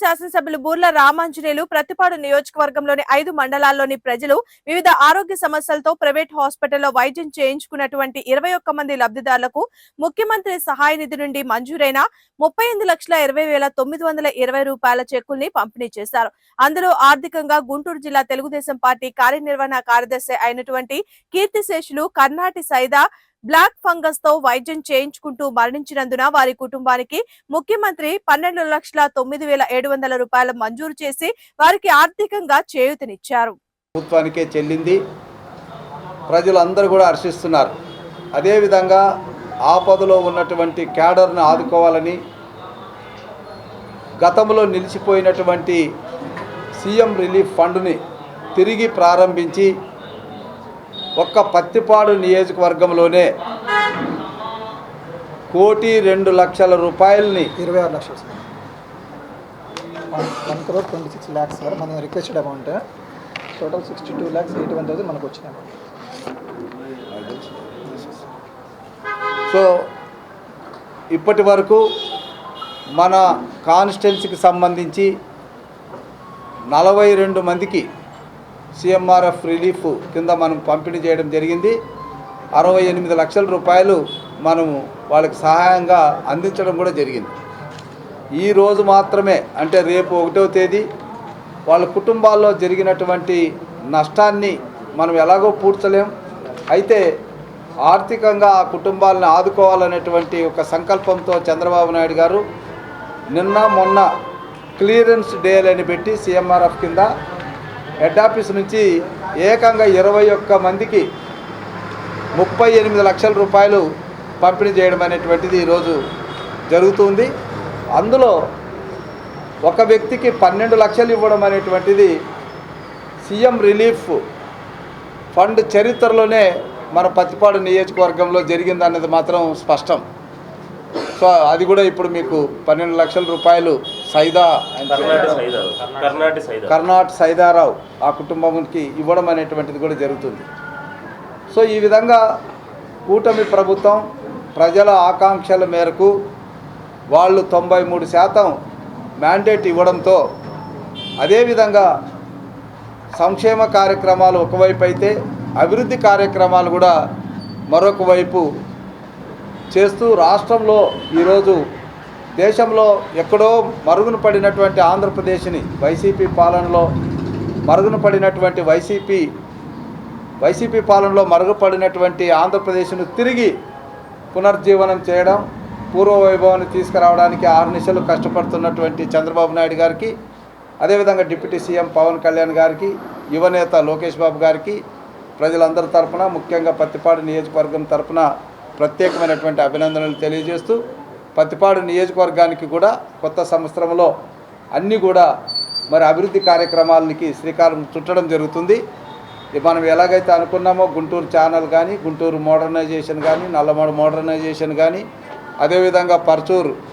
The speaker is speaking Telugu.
శాసనసభ్యులు బూర్ల రామాంజనేయులు ప్రతిపాడు నియోజకవర్గంలోని ఐదు మండలాల్లోని ప్రజలు వివిధ ఆరోగ్య సమస్యలతో ప్రైవేట్ హాస్పిటల్లో వైద్యం చేయించుకున్నటువంటి ఇరవై ఒక్క మంది లబ్ధిదారులకు ముఖ్యమంత్రి సహాయ నిధి నుండి మంజూరైన ముప్పై ఎనిమిది లక్షల ఇరవై వేల తొమ్మిది వందల ఇరవై రూపాయల చెక్కుల్ని పంపిణీ చేశారు. అందులో ఆర్థికంగా గుంటూరు జిల్లా తెలుగుదేశం పార్టీ కార్యనిర్వహణ కార్యదర్శి అయినటువంటి కీర్తిశేషులు కర్ణాటి సైదా బ్లాక్ ఫంగస్తో వైద్యం చేయించుకుంటూ మరణించినందున వారి కుటుంబానికి ముఖ్యమంత్రి పన్నెండు లక్షల తొమ్మిది వేల ఏడు వందల రూపాయలు మంజూరు చేసి వారికి ఆర్థికంగా చేయూతనిచ్చారు. ప్రభుత్వానికే చెల్లింది. ప్రజలందరూ కూడా హర్షిస్తున్నారు. అదేవిధంగా ఆపదలో ఉన్నటువంటి క్యాడర్ను ఆదుకోవాలని గతంలో నిలిచిపోయినటువంటి సీఎం రిలీఫ్ ఫండ్ని తిరిగి ప్రారంభించి ఒక్క పత్తిపాడు నియోజకవర్గంలోనే కోటి రెండు లక్షల రూపాయలని ఇరవై ఆరు లక్షలు one crore twenty six lakhs sir. మన requested amount total sixty two lakhs eighty one thousand మనకు వచ్చిన అమౌంట్ సో ఇప్పటి వరకు మన కాన్స్టిట్యున్సీకి సంబంధించి నలభై రెండు మందికి సిఎంఆర్ఎఫ్ రిలీఫ్ కింద మనం పంపిణీ చేయడం జరిగింది. అరవై ఎనిమిది లక్షల రూపాయలు మనము వాళ్ళకి సహాయంగా అందించడం కూడా జరిగింది. ఈరోజు మాత్రమే అంటే రేపు ఒకటో తేదీ వాళ్ళ కుటుంబాల్లో జరిగినటువంటి నష్టాన్ని మనం ఎలాగో పూడ్చలేం. అయితే ఆర్థికంగా ఆ కుటుంబాలను ఆదుకోవాలనేటువంటి ఒక సంకల్పంతో చంద్రబాబు నాయుడు గారు నిన్న మొన్న క్లియరెన్స్ డేలని పెట్టి సీఎంఆర్ఎఫ్ కింద హెడ్ ఆఫీస్ నుంచి ఏకంగా ఇరవై ఒక్క మందికి ముప్పై ఎనిమిది లక్షల రూపాయలు పంపిణీ చేయడం అనేటువంటిది ఈరోజు జరుగుతుంది. అందులో ఒక వ్యక్తికి పన్నెండు లక్షలు ఇవ్వడం అనేటువంటిది సీఎం రిలీఫ్ ఫండ్ చరిత్రలోనే మన పత్తిపాడు నియోజకవర్గంలో జరిగిందన్నది మాత్రం స్పష్టం. సో అది కూడా ఇప్పుడు మీకు పన్నెండు లక్షల రూపాయలు సైదా కర్ణాటి సైదా కర్ణాటి సైదా. కర్ణాట్ సైదారావు ఆ కుటుంబంకి ఇవ్వడం అనేటువంటిది కూడా జరుగుతుంది. సో ఈ విధంగా కూటమి ప్రభుత్వం ప్రజల ఆకాంక్షల మేరకు వాళ్ళు తొంభై మూడు శాతం మ్యాండేట్ ఇవ్వడంతో అదేవిధంగా సంక్షేమ కార్యక్రమాలు ఒకవైపు అయితే అభివృద్ధి కార్యక్రమాలు కూడా మరొక వైపు చేస్తూ రాష్ట్రంలో ఈరోజు దేశంలో ఎక్కడో మరుగున పడినటువంటి ఆంధ్రప్రదేశ్ని వైసీపీ పాలనలో మరుగున పడినటువంటి వైసీపీ వైసీపీ పాలనలో మరుగుపడినటువంటి ఆంధ్రప్రదేశ్ను తిరిగి పునర్జీవనం చేయడం పూర్వ వైభవాన్ని తీసుకురావడానికి ఆరు నిశలు కష్టపడుతున్నటువంటి చంద్రబాబు నాయుడు గారికి అదేవిధంగా డిప్యూటీ సీఎం పవన్ కళ్యాణ్ గారికి యువనేత లోకేష్ బాబు గారికి ప్రజలందరి తరఫున ముఖ్యంగా పత్తిపాడు నియోజకవర్గం తరఫున ప్రత్యేకమైనటువంటి అభినందనలు తెలియజేస్తూ పత్తిపాడు నియోజకవర్గానికి కూడా కొత్త సంవత్సరంలో అన్నీ కూడా మరి అభివృద్ధి కార్యక్రమాలకి శ్రీకారం చుట్టడం జరుగుతుంది. ఇది మనం ఎలాగైతే అనుకున్నామో గుంటూరు ఛానల్ కానీ గుంటూరు మోడర్నైజేషన్ కానీ నల్లమడ మోడర్నైజేషన్ కానీ అదేవిధంగా పర్చూరు